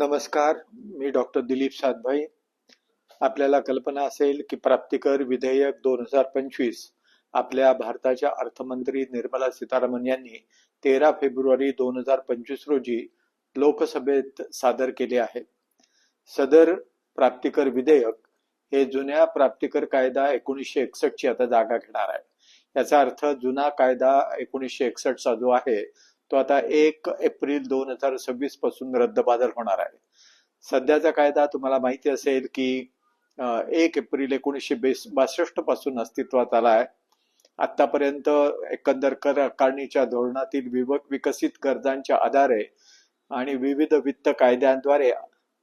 नमस्कार मी डॉक्टर दिलीप सातभाई. आपल्याला कल्पना असेल की प्राप्तिकर विधेयक दोन हजार पंचवीस आपल्या भारताच्या अर्थमंत्री निर्मला सीतारामन यांनी तेरा फेब्रुवारी दोन हजार पंचवीस रोजी लोकसभेत सादर केले आहे. सदर प्राप्तिकर विधेयक हे जुन्या प्राप्तिकर कायदा एकोणीसशे एकसष्ट ची आता जागा घेणार आहे. याचा अर्थ जुना कायदा एकोणीसशे एकसष्टचा जो आहे तो आता एक एप्रिल दोन हजार सव्वीसपासून रद्दबादल होणार आहे. सध्याचा कायदा तुम्हाला माहिती असेल की एक एप्रिल एकोणीसशे बेस बासष्टपासून अस्तित्वात आला आहे. आतापर्यंत एकंदर कर आकारणीच्या धोरणातील विकसित गरजांच्या आधारे आणि विविध वित्त कायद्यांद्वारे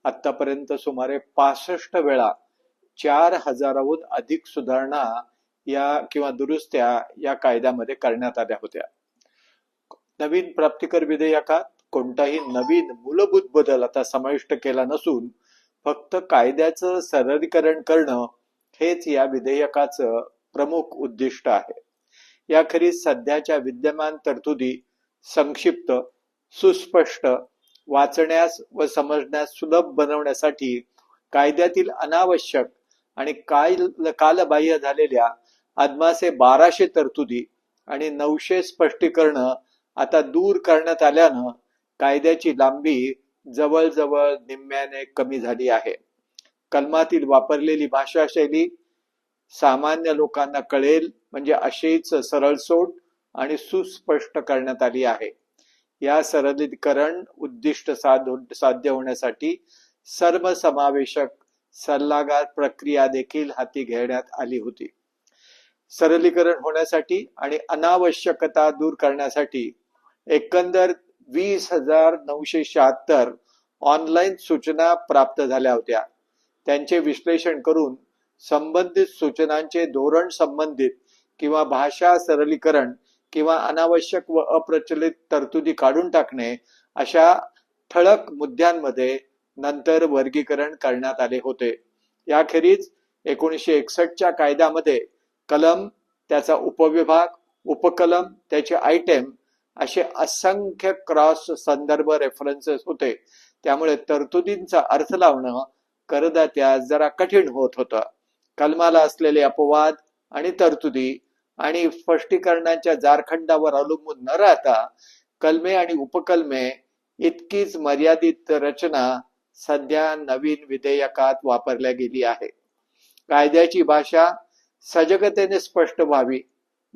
आतापर्यंत सुमारे पासष्ट वेळा चार हजाराहून अधिक सुधारणा या किंवा दुरुस्त्या या कायद्यामध्ये करण्यात आल्या होत्या. नवीन प्राप्तिकर विधेयकात कोणताही नवीन मूलभूत बदल आता समाविष्ट केला नसून फक्त कायद्याचं सरलीकरण करणं हेच या विधेयकाचं प्रमुख उद्दिष्ट आहे. याखेरीज सध्याच्या विद्यमान तरतुदी संक्षिप्त सुस्पष्ट वाचण्यास व समजण्यास सुलभ बनवण्यासाठी कायद्यातील अनावश्यक आणि काल कालबाह्य झालेल्या अदमासे बाराशे तरतुदी आणि नऊशे स्पष्टीकरण आता दूर करण्यात आल्यानं कायद्याची लांबी जवळजवळ निम्म्याने कमी झाली आहे. कलमातील वापरलेली भाषा शैली सामान्य लोकांना कळेल म्हणजे अशीच सरळसोट आणि सुस्पष्ट करण्यात आली आहे. या सरलीकरण उद्दिष्ट साध साध्य होण्यासाठी सर्वसमावेशक सल्लागार प्रक्रिया देखील हाती घेण्यात आली होती. सरलीकरण होण्यासाठी आणि अनावश्यकता दूर करण्यासाठी एकंदर वीस हजार नऊशे शहात्तर ऑनलाईन सूचना प्राप्त झाल्या होत्या. त्यांचे विश्लेषण करून संबंधित सूचनांचे धोरण संबंधित किंवा भाषा सरलीकरण किंवा अनावश्यक व अप्रचलित तरतुदी काढून टाकणे अशा ठळक मुद्द्यांमध्ये नंतर वर्गीकरण करण्यात आले होते. याखेरीज एकोणीसशे एकसष्टच्या कायद्यामध्ये कलम त्याचा उपविभाग उपकलम त्याचे आयटेम असे असंख्य क्रॉस संदर्भ रेफरन्सेस होते. त्यामुळे तरतुदींचा अर्थ लावणं करदात्यास जरा कठीण होत होतं. कलमाला असलेले अपवाद आणि तरतुदी आणि स्पष्टीकरणाच्या जारखंडावर अवलंबून न राहता कलमे आणि उपकलमे इतकीच मर्यादित रचना सध्या नवीन विधेयकात वापरल्या गेली आहे. कायद्याची भाषा सजगतेने स्पष्ट व्हावी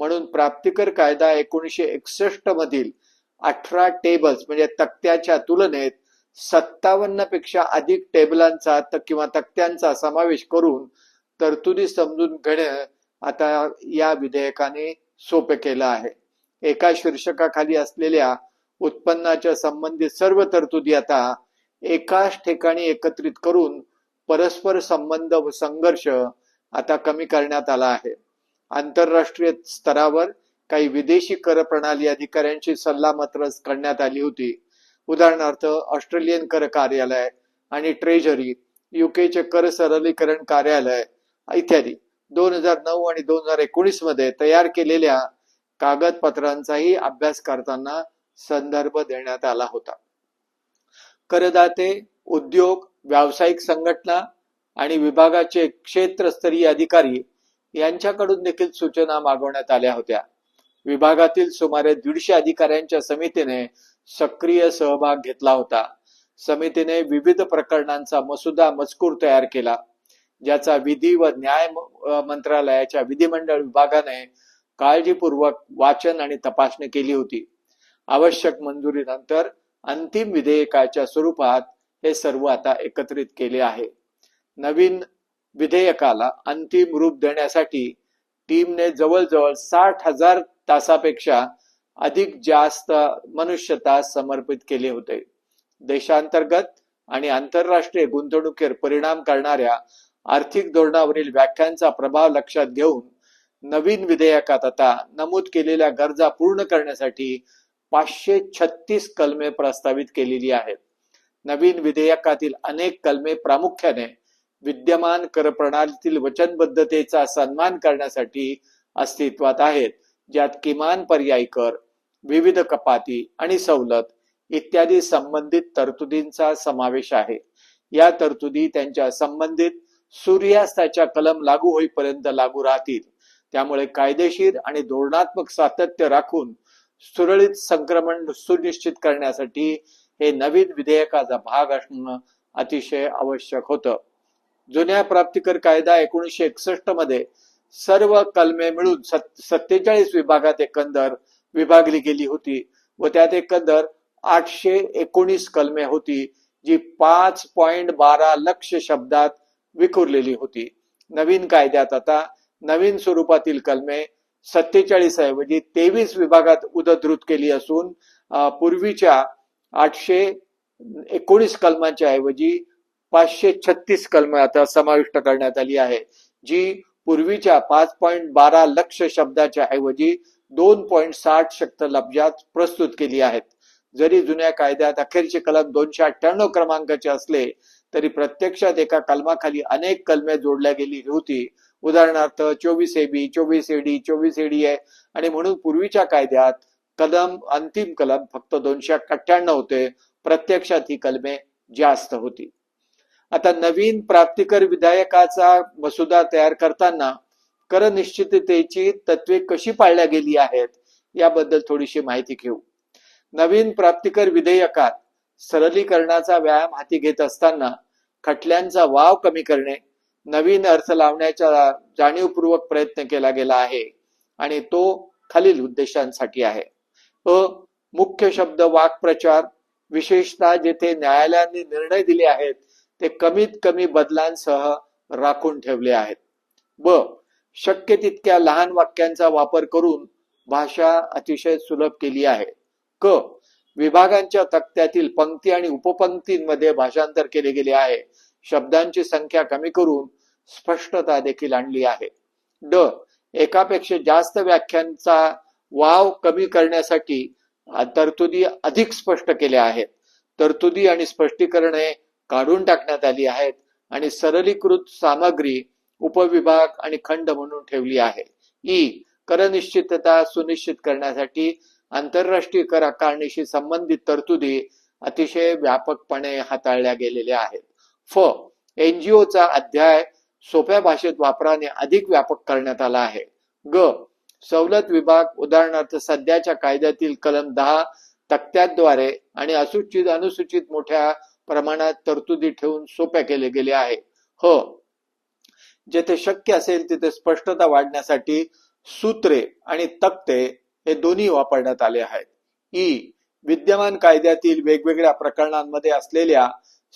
म्हणून प्राप्तिकर कायदा एकोणीशे एकसष्ट मधील अठरा टेबल्स म्हणजे तक्त्याच्या तुलनेत सत्तावन्नपेक्षा अधिक टेबलांचा किंवा तक्त्यांचा समावेश करून तरतुदी समजून घेणं आता या विधेयकाने सोपे केलं आहे. एका शीर्षकाखाली असलेल्या उत्पन्नाच्या संबंधित सर्व तरतुदी आता एकाच ठिकाणी एकत्रित करून परस्पर संबंध व संघर्ष आता कमी करण्यात आला आहे. आंतरराष्ट्रीय स्तरावर काही विदेशी कर प्रणाली अधिकाऱ्यांची सल्लामत्र करण्यात आली होती. उदाहरणार्थ ऑस्ट्रेलियन कर कार्यालय आणि ट्रेजरी युकेचे कर सरलीकरण कार्यालय इत्यादी. दोन हजार नऊ आणि दोन हजार एकोणीसमध्ये तयार केलेल्या कागदपत्रांचाही अभ्यास करताना संदर्भ देण्यात आला होता. करदाते उद्योग व्यावसायिक संघटना आणि विभागाचे क्षेत्रस्तरीय अधिकारी यांच्याकडून देखील सूचना मागवण्यात आल्या होत्या. विभागातील सुमारे दीडशे अधिकाऱ्यांच्या समितीने सक्रिय सहभाग घेतला होता. समितीने विविध प्रकरणांचा मसुदा मजकूर तयार केला ज्याचा विधी व न्याय मंत्रालयाच्या विधिमंडळ विभागाने काळजीपूर्वक वाचन आणि तपासणी केली होती. आवश्यक मंजुरीनंतर अंतिम विधेयकाच्या स्वरूपात हे सर्व आता एकत्रित केले आहे. नवीन विधेयकाला अंतिम रूप देण्यासाठी टीमने जवळजवळ साठ हजार तासापेक्षा अधिक जास्त मनुष्य तास समर्पित केले होते. देशांतर्गत आणि आंतरराष्ट्रीय गुंतवणुकीवर परिणाम करणाऱ्या आर्थिक धोरणावरील व्याख्यांचा प्रभाव लक्षात घेऊन नवीन विधेयकात आता नमूद केलेल्या गरजा पूर्ण करण्यासाठी पाचशे छत्तीस कलमे प्रस्तावित केलेली आहेत. नवीन विधेयकातील अनेक कलमे प्रामुख्याने विद्यमान कर प्रणालीतील वचनबद्धतेचा सन्मान करण्यासाठी अस्तित्वात आहेत. ज्यात किमान पर्यायी कर विविध कपाती आणि सवलत इत्यादी संबंधित तरतुदींचा समावेश आहे. या तरतुदी त्यांच्या संबंधित सूर्यास्ताच्या कलम लागू होईपर्यंत लागू राहतील. त्यामुळे कायदेशीर आणि धोरणात्मक सातत्य राखून सुरळीत संक्रमण सुनिश्चित करण्यासाठी हे नवीन विधेयकाचा भाग असणं अतिशय आवश्यक होतं. जुन्या प्राप्तिकर कायदा एकोणीसशे एकसष्टमध्ये सर्व कलमे मिळून सत्तेचाळीस विभागात एकंदर विभागली गेली होती व त्यात एकंदर आठशे एकोणीस कलमे होती जी पाच पॉइंट बारा लक्ष शब्दात विखुरलेली होती. नवीन कायद्यात आता नवीन स्वरूपातील कलमे सत्तेचाळीस ऐवजी म्हणजे तेवीस विभागात उदधृत केली असून पूर्वीच्या आठशे एकोणीस कलमांच्या ऐवजी पाचशे छत्तीस कलमे आता समाविष्ट करण्यात आली आहे जी पूर्वीच्या पाच पॉईंट बारा लक्ष शब्दाच्या ऐवजी दोन पॉईंट साठ शक्त लब्जात प्रस्तुत केली आहेत. जरी जुन्या कायद्यात अखेरचे कलम दोनशे अठ्ठ्याण्णव क्रमांकाचे असले तरी प्रत्यक्षात एका कलमाखाली अनेक कलमे जोडल्या गेली होती. उदाहरणार्थ चोवीस ए बी चोवीस ए डी चोवीस ए डी ए आणि म्हणून पूर्वीच्या कायद्यात कलम अंतिम कलम फक्त दोनशे अठ्ठ्याण्णव होते. प्रत्यक्षात ही कलमे जास्त होती. आता नवीन प्राप्तिकर विधायकाचा मसुदा तयार करताना कर निश्चिततेची तत्वे कशी पाळल्या गेली आहेत याबद्दल थोडीशी माहिती घेऊ. नवीन प्राप्तिकर विधेयकात सरलीकरणाचा व्यायाम हाती घेत असताना खटल्यांचा वाव कमी करणे नवीन अर्थ लावण्याचा जाणीवपूर्वक प्रयत्न केला गेला आहे आणि तो खालील उद्देशांसाठी आहे. अ मुख्य शब्द वाक्प्रचार विशेषतः जेथे न्यायालयाने निर्णय दिले आहेत ते कमीत कमी बदलांसह राखून ठेवले आहेत. ब. शक्य तितक्या लहान वाक्यांचा वापर करून भाषा अतिशय सुलभ केली आहे. क. विभागांच्या तक्त्यातील पंक्ती आणि उपपंक्तींमध्ये भाषांतर केले गेले आहे. शब्दांची संख्या कमी करून स्पष्टता देखील आणली आहे. ड. एकापेक्षा जास्त व्याख्यांचा वाव कमी करण्यासाठी तरतुदी अधिक स्पष्ट केल्या आहेत. तरतुदी आणि स्पष्टीकरणे काढून टाकण्यात आली आहेत आणि सरलीकृत सामग्री उपविभाग आणि खंड म्हणून ठेवली आहे. ई. करनिश्चितता सुनिश्चित करण्यासाठी आंतरराष्ट्रीय कर आकारणीशी संबंधित तरतुदी अतिशय व्यापकपणे हाताळल्या गेलेल्या आहेत. फ. एनजीओचा अध्याय सोप्या भाषेत वापराने अधिक व्यापक करण्यात आला आहे. ग. सवलत विभाग उदाहरणार्थ सध्याच्या कायद्यातील कलम दहा तक्त्याद्वारे आणि असूचित अनुसूचित मोठ्या प्रमाणात तरतुदी ठेवून सोप्या केले गेले आहे ह. हो. जेथे शक्य असेल तिथे स्पष्टता वाढण्यासाठी सूत्रे आणि तक्ते हे दोन्ही वापरण्यात आले आहेत. ई. विद्यमान कायद्यातील वेगवेगळ्या प्रकरणांमध्ये असलेल्या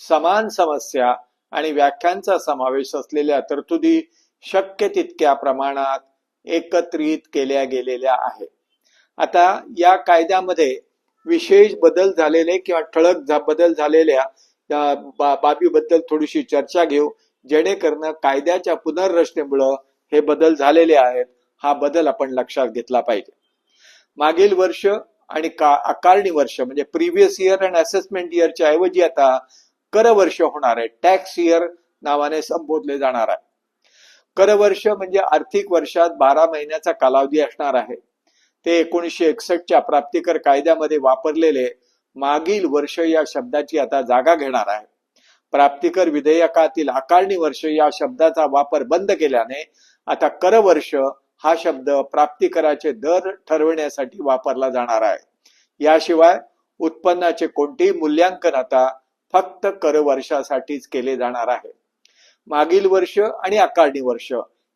समान समस्या आणि व्याख्यांचा समावेश असलेल्या तरतुदी शक्य तितक्या प्रमाणात एकत्रित केल्या गेलेल्या आहेत. आता या कायद्यामध्ये विशेष बदल झालेले किंवा ठळक बदल झालेल्या बाबीबद्दल थोडीशी चर्चा घेऊ जेणेकरून कायद्याच्या पुनर्रचनेमुळं हे बदल झालेले आहेत हा बदल आपण लक्षात घेतला पाहिजे. मागील वर्ष आणि का आकारणी वर्ष म्हणजे प्रिव्हियस इयर अँड असेसमेंट इयरच्या ऐवजी आता कर वर्ष होणार आहे. टॅक्स इयर नावाने संबोधले जाणार आहे. कर वर्ष म्हणजे आर्थिक वर्षात बारा महिन्याचा कालावधी असणार आहे. ते एकोणीसशे एकसष्टच्या प्राप्तिकर कायद्यामध्ये वापरलेले मागील वर्ष या शब्दाची आता जागा घेणार आहे. प्राप्तिकर विधेयकातील आकारणी वर्ष या शब्दाचा वापर बंद केल्याने आता कर वर्ष हा शब्द प्राप्तिकराचे दर ठरवण्यासाठी वापरला जाणार आहे. याशिवाय उत्पन्नाचे कोणतेही मूल्यांकन आता फक्त कर वर्षासाठीच केले जाणार आहे. मागील वर्ष आणि आकारणी वर्ष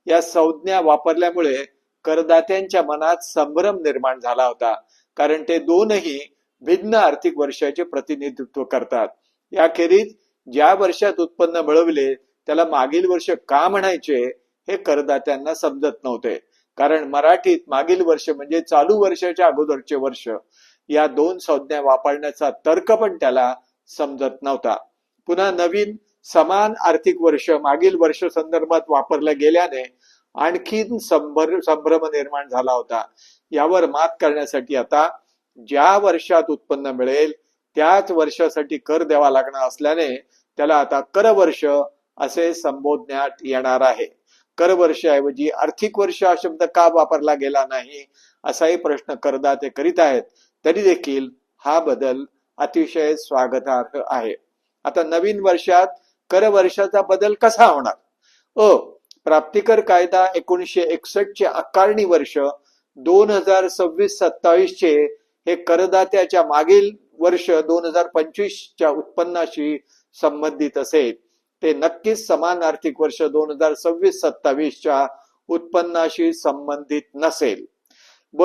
या संज्ञा वापरल्यामुळे करदात्यांच्या मनात संभ्रम निर्माण झाला होता. कारण ते दोनही भिन्न आर्थिक वर्षाचे प्रतिनिधित्व करतात. याखेरीज ज्या वर्षात उत्पन्न मिळवले त्याला मागील वर्ष का म्हणायचे हे करदात्यांना समजत नव्हते. कारण मराठीत मागील वर्ष म्हणजे चालू वर्षाच्या अगोदरचे वर्ष. या दोन संज्ञा वापरण्याचा तर्क पण त्याला समजत नव्हता. पुन्हा नवीन समान आर्थिक वर्ष मागील वर्ष संदर्भात वापरल्या गेल्याने आणखीन संभ्र संभ्रम निर्माण झाला होता. यावर मात करण्यासाठी आता ज्या वर्षात उत्पन्न मिळेल त्याच वर्षासाठी कर द्यावा लागणार असल्याने त्याला आता कर वर्ष असे संबोधण्यात येणार आहे. कर वर्षाऐवजी आर्थिक वर्ष हा शब्द का वापरला गेला नाही असाही प्रश्न करदाते करीत आहेत. तरी देखील हा बदल अतिशय स्वागतार्ह आहे. आता नवीन वर्षात कर वर्षाचा बदल कसा होणार? अ प्राप्तिकर कायदा एकोणीसशे एकसष्ट चे आकारणी वर्ष दोन हजार सव्वीस सत्तावीस चे हे करदात्याच्या मागील वर्ष दोन हजार पंचवीसच्या उत्पन्नाशी संबंधित असेल ते नक्कीच समान आर्थिक वर्ष दोन हजार सव्वीस सत्तावीसच्या उत्पन्नाशी संबंधित नसेल. ब.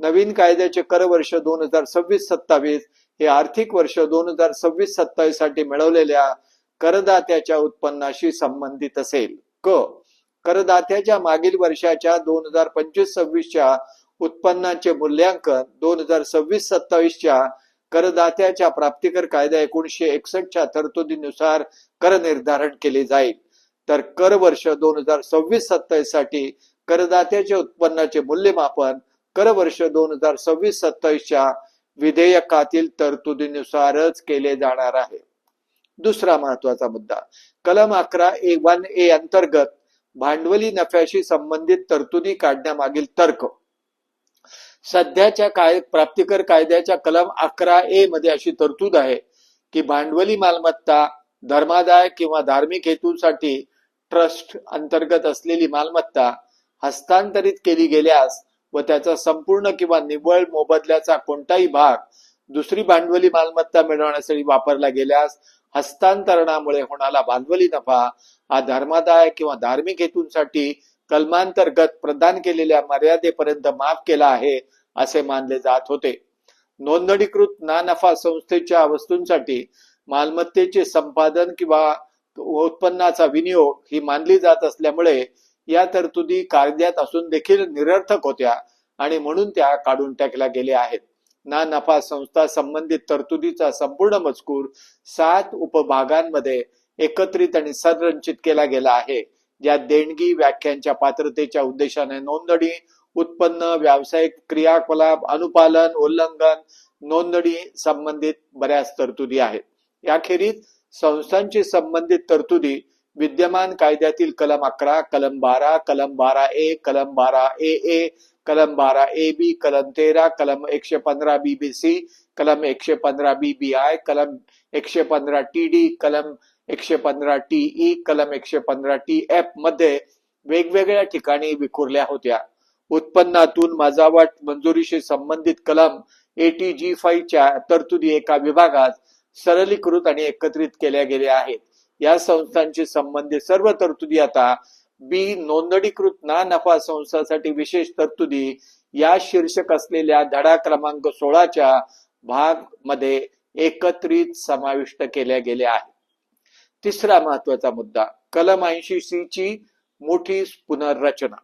नवीन कायद्याचे कर वर्ष दोन हजार सव्वीस सत्तावीस हे आर्थिक वर्ष दोन हजार सव्वीस सत्तावीससाठी मिळवलेल्या करदात्याच्या उत्पन्नाशी संबंधित असेल. क. करदात्याच्या मागील वर्षाच्या दोन हजार पंचवीस सव्वीसच्या उत्पन्नाचे मूल्यांकन दोन हजार सव्वीस सत्तावीसच्या करदात्याच्या प्राप्तिकर कायदा एकोणीशे एकसष्टच्या तरतुदीनुसार कर निर्धारण केले जाईल. तर कर वर्ष दोन हजार सव्वीस सत्तावीससाठी करदात्याच्या उत्पन्नाचे मूल्यमापन कर वर्ष दोन हजार सव्वीस सत्तावीसच्या विधेयकातील तरतुदीनुसारच केले जाणार आहे. दुसरा महत्त्वाचा मुद्दा. कलम अकरा ए वन ए अंतर्गत भांडवली नफ्याशी संबंधित तरतुदी काढण्यामागील तर्क. सध्याच्या काय प्राप्तिकर कायद्याच्या कलम अकरा ए मध्ये अशी तरतूद आहे की भांडवली मालमत्ता धर्मादाय किंवा धार्मिक हेतूंसाठी ट्रस्ट अंतर्गत असलेली मालमत्ता हस्तांतरित केली गेल्यास व त्याचा संपूर्ण किंवा निव्वळ मोबदल्याचा कोणताही भाग दुसरी भांडवली मालमत्ता मिळवण्यासाठी वापरला गेल्यास हस्तांतरणामुळे होणारा भांडवली नफा हा धर्मादाय किंवा धार्मिक हेतूंसाठी कलमांतर्गत प्रदान केलेल्या मर्यादेपर्यंत माफ केला आहे असे मानले जात होते. नोंदणीकृत ना नफा संस्थेच्या वस्तूंसाठी मालमत्तेचे संपादन किंवा उत्पन्नाचा विनियोग ही मानली जात असल्यामुळे या तरतुदी कायद्यात असून देखील निरर्थक होत्या आणि म्हणून त्या काढून टाकल्या गेल्या आहेत. ना नफा संस्था संबंधित तरतुदीचा संपूर्ण मजकूर सात उपभागांमध्ये एकत्रित आणि संरचित केला गेला आहे. ज्यात देणगी व्याख्यांच्या पात्रतेच्या उद्देशाने नोंदणी उत्पन्न व्यावसायिक क्रियाकलाप अनुपालन उल्लंघन नोंदणी संबंधित बऱ्याच तरतुदी आहेत. याखेरीज संस्थांची संबंधित तरतुदी विद्यमान कायद्यातील कलम अकरा कलम बारा कलम बारा ए कलम बारा ए ए कलम बारा ए बी कलम तेरा कलम एकशे पंधरा बी बी सी कलम एकशे पंधरा बी बी आय कलम एकशे पंधरा टी डी कलम एकशे पंधरा टी ई कलम एकशे पंधरा टी एफमध्ये वेगवेगळ्या ठिकाणी विखुरल्या होत्या. उत्पन्नातून मजावट मंजुरीशी संबंधित कलम एटी जी च्या तरतुदी एका विभागात सरलीकृत आणि एकत्रित केल्या गेल्या आहेत. या संस्थांशी संबंधित सर्व तरतुदी आता बी नोंदणीकृत ना नफा संस्थासाठी विशेष तरतुदी या शीर्षक असलेल्या धडा क्रमांक सोळाच्या भागमध्ये एकत्रित समाविष्ट केल्या गेल्या आहेत. तिसरा महत्त्वाचा मुद्दा कलम ऐंशी सी ची मोठी पुनर्रचना.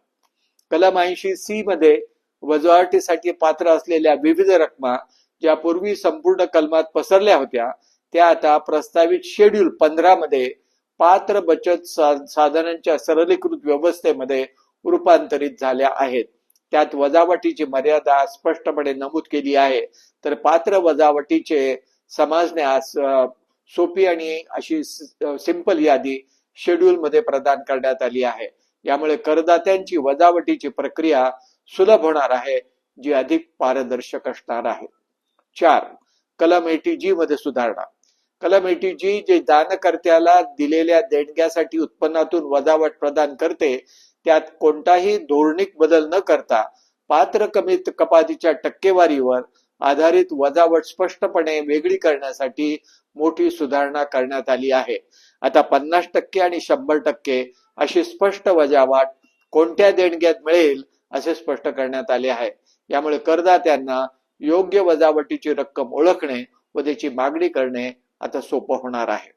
कलम ऐंशी सी मध्ये वजावटीसाठी पात्र असलेल्या विविध रकमा ज्या पूर्वी संपूर्ण कलमात पसरल्या होत्या त्या आता प्रस्तावित शेड्यूल पंधरा मध्ये पात्र बचत साधनांच्या सरलीकृत व्यवस्थेमध्ये रूपांतरित झाल्या आहेत. त्यात वजावटीची मर्यादा स्पष्टपणे नमूद केली आहे. तर पात्र वजावटीचे समजण्यास सोपी आणि अशी सिंपल यादी शेड्यूल मध्ये प्रदान करण्यात आली आहे. यामुळे करदात्यांची वजावटीची प्रक्रिया सुलभ होणार आहे जी अधिक पारदर्शक असणार आहे. चार कलम एटी जी मध्ये सुधारणा. कलम एटी जी जे दानकर्त्याला दिलेल्या देणग्यासाठी उत्पन्नातून वजावट प्रदान करते त्यात कोणताही धोरणिक बदल न करता पात्र कमीत कपातीच्या टक्केवारीवर आधारित वजावट स्पष्टपणे वेगळी करण्यासाठी मोठी सुधारणा करण्यात आली आहे. आता पन्नास टक्के आणि शंभर टक्के अशी स्पष्ट वजावट कोणत्या देणग्यात मिळेल असे स्पष्ट करण्यात आले आहे. यामुळे करदात्यांना योग्य वजावटीची रक्कम ओळखणे व त्याची मागणी करणे आता सोपं होणार आहे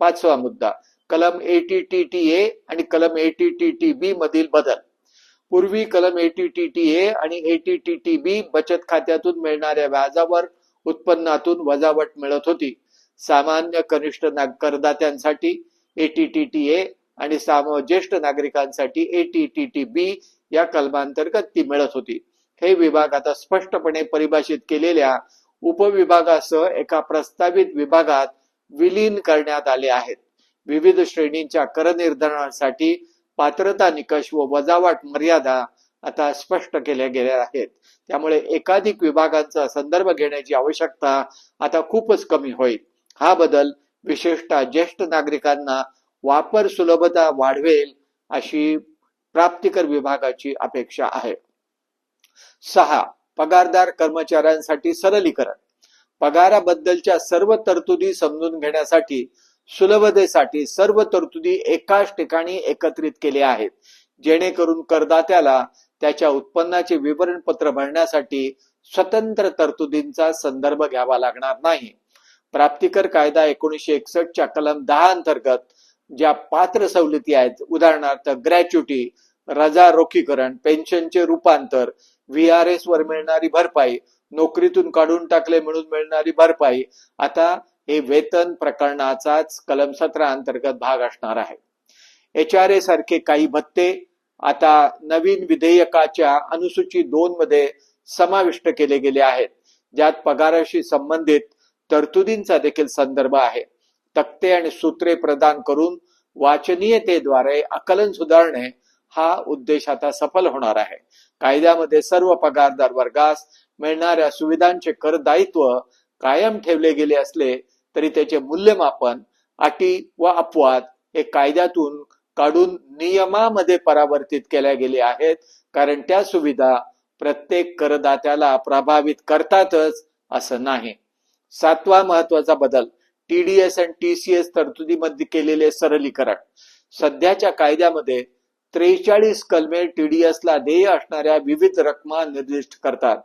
पाचवा मुद्दा कलम एटी टी टी ए आणि कलम एटी टी टी बी मधील बदल पूर्वी कलम एटी टी टी ए आणि एटी टी टी बी बचत खात्यातून मिळणाऱ्या व्याजावर उत्पन्नातून वजावट मिळत होती सामान्य कनिष्ठ करदात्यांसाठी एटीटीटी ए आणि ज्येष्ठ नागरिकांसाठी एटीटीटी बी या कलमांतर्गत ती मिळत होती हे विभाग आता स्पष्टपणे परिभाषित केलेल्या उपविभागासह एका प्रस्तावित विभागात विलीन करण्यात आले आहेत. विविध श्रेणींच्या कर निर्धारणासाठी पात्रता निकष व वजावट मर्यादा आता स्पष्ट केल्या गेल्या आहेत. त्यामुळे एकाधिक विभागांचा संदर्भ घेण्याची आवश्यकता आता खूपच कमी होईल. हा बदल विशेषतः ज्येष्ठ नागरिकांना वापर सुलभता वाढवेल अशी प्राप्तिकर विभागाची अपेक्षा आहे. सहा पगारदार कर्मचाऱ्यांसाठी सरलीकरण. पगाराबद्दलच्या सर्व तरतुदी समजून घेण्यासाठी सुलभतेसाठी सर्व तरतुदी एकाच ठिकाणी एकत्रित केल्या आहेत. जेणेकरून करदात्याला त्याच्या उत्पन्नाचे विवरणपत्र भरण्यासाठी स्वतंत्र तरतुदींचा संदर्भ घ्यावा लागणार नाही. प्राप्तिकर कायदा एकोणीशे एकसष्टच्या कलम दहा अंतर्गत ज्या पात्र सवलती आहेत उदाहरणार्थ ग्रॅच्युटी रजा रोखीकरण पेन्शनचे रूपांतर व्ही आर एस वर मिळणारी भरपाई नोकरीतून काढून टाकले म्हणून मिळणारी भरपाई आता हे वेतन प्रकरणाचाच कलम सतरा अंतर्गत भाग असणार आहे. एच आर ए सारखे काही भत्ते आता नवीन विधेयकाच्या अनुसूची दोन मध्ये समाविष्ट केले गेले आहेत. ज्यात पगाराशी संबंधित तरतुदींचा देखील संदर्भ आहे. तक्ते आणि सूत्रे प्रदान करून वाचनीयतेद्वारे आकलन सुधारणे हा उद्देश आता सफल होणार आहे. कायद्यामध्ये सर्व पगारदार वर्गास मिळणाऱ्या सुविधांचे कर दायित्व कायम ठेवले गेले असले तरी त्याचे मूल्यमापन अटी व अपवाद हे कायद्यातून काढून नियमामध्ये परावर्तित केल्या गेले आहेत. कारण त्या सुविधा प्रत्येक करदात्याला प्रभावित करतातच असं नाही. सातवा महत्त्वाचा बदल टीडीएस आणि टीसीएस तरतुदीमध्ये केलेले सरलीकरण. सध्याच्या कायद्यामध्ये त्रेचाळीस कलमे टीडीएस ला देय असणाऱ्या विविध रकमा निर्दिष्ट करतात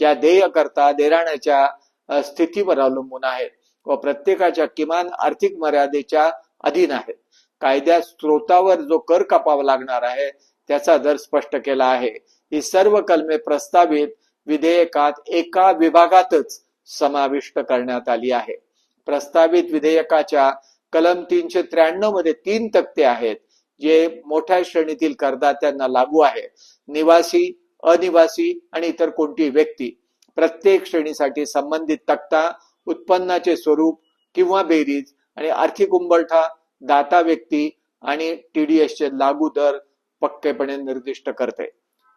या देय करता देराण्याच्या स्थितीवर अवलंबून आहेत व प्रत्येकाच्या किमान आर्थिक मर्यादेच्या अधीन आहेत. कायद्यात स्त्रोतावर जो कर कापावा लागणार आहे त्याचा दर स्पष्ट केला आहे. ही सर्व कलमे प्रस्तावित विधेयकात एका विभागातच समाविष्ट करण्यात आली आहे. प्रस्तावित विधेयकाच्या कलम तीनशे त्र्याण्णवमध्ये तीन तक्ते आहेत. जे मोठ्या श्रेणीतील करदात्यांना लागू आहे निवासी अनिवासी आणि इतर कोणती व्यक्ती प्रत्येक श्रेणीसाठी संबंधित तक्ता उत्पन्नाचे स्वरूप किंवा बेरीज आणि आर्थिक उंबरठा दाता व्यक्ती आणि टीडीएसचे लागू दर पक्केपणे निर्दिष्ट करते.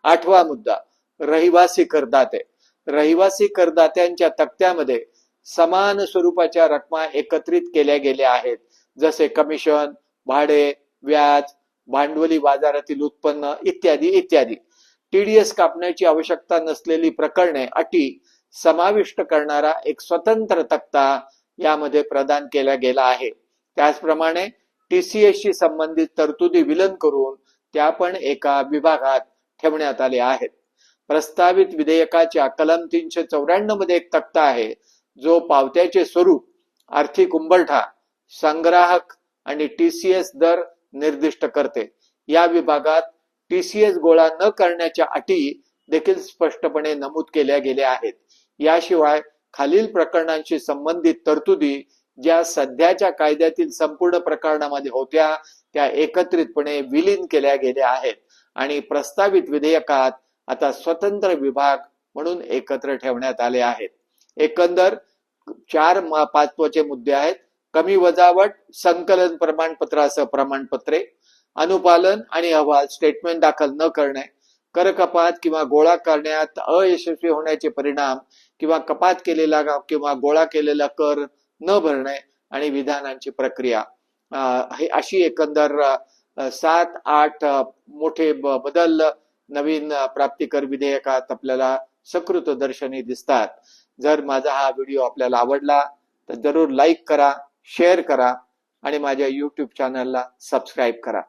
आठवा मुद्दा रहिवासी करदाते. रहिवासी करदात्यांच्या तक्त्यामध्ये समान स्वरूपाच्या रकमा एकत्रित केल्या गेल्या आहेत जसे कमिशन भाडे व्याज भांडवली बाजारातील उत्पन्न इत्यादी इत्यादी. टीडीएस कापण्याची आवश्यकता नसलेली प्रकरणे अटी समाविष्ट करणारा एक स्वतंत्र तक्ता यामध्ये प्रदान केला गेला आहे. त्याचप्रमाणे टीसीएस शी संबंधित तरतुदी विलन करून त्या पण एका विभागात ठेवण्यात आले आहेत. प्रस्तावित विधेयकाच्या कलम तीनशे चौऱ्याण्णवमध्ये एक तक्ता आहे जो पावत्याचे स्वरूप आर्थिक उंबरठा संग्राहक आणि टीसीएस दर निर्दिष्ट करते. या विभागात टीसीएस गोळा न करण्याच्या अटी देखील स्पष्टपणे नमूद केल्या गेल्या आहेत. याशिवाय खालील प्रकरणांशी संबंधित तरतुदी ज्या सध्याच्या कायद्यातील संपूर्ण प्रकरणामध्ये होत्या त्या एकत्रितपणे विलीन केल्या गेल्या आहेत आणि प्रस्तावित विधेयकात आता स्वतंत्र विभाग म्हणून एकत्र ठेवण्यात आले आहेत. एकंदर चार महत्त्वाचे मुद्दे आहेत. कमी वजावट संकलन प्रमाणपत्रासह प्रमाणपत्रे अनुपालन आणि अहवाल स्टेटमेंट दाखल न करणे कर कपात किंवा गोळा करण्यात अयशस्वी होण्याचे परिणाम किंवा कपात केलेला किंवा गोळा केलेला कर न भरणे आणि विधानांची प्रक्रिया. हे अशी एकंदर सात आठ मोठे बदल नवीन प्राप्तिकर विधेयकात आपल्याला सकृत दर्शनी दिसतात. जर माझा हा व्हिडिओ आपल्याला आवडला तर जरूर लाईक करा. शेअर करा आणि माझ्या यूट्यूब चॅनलला सबस्क्राईब करा.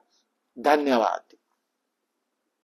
धन्यवाद.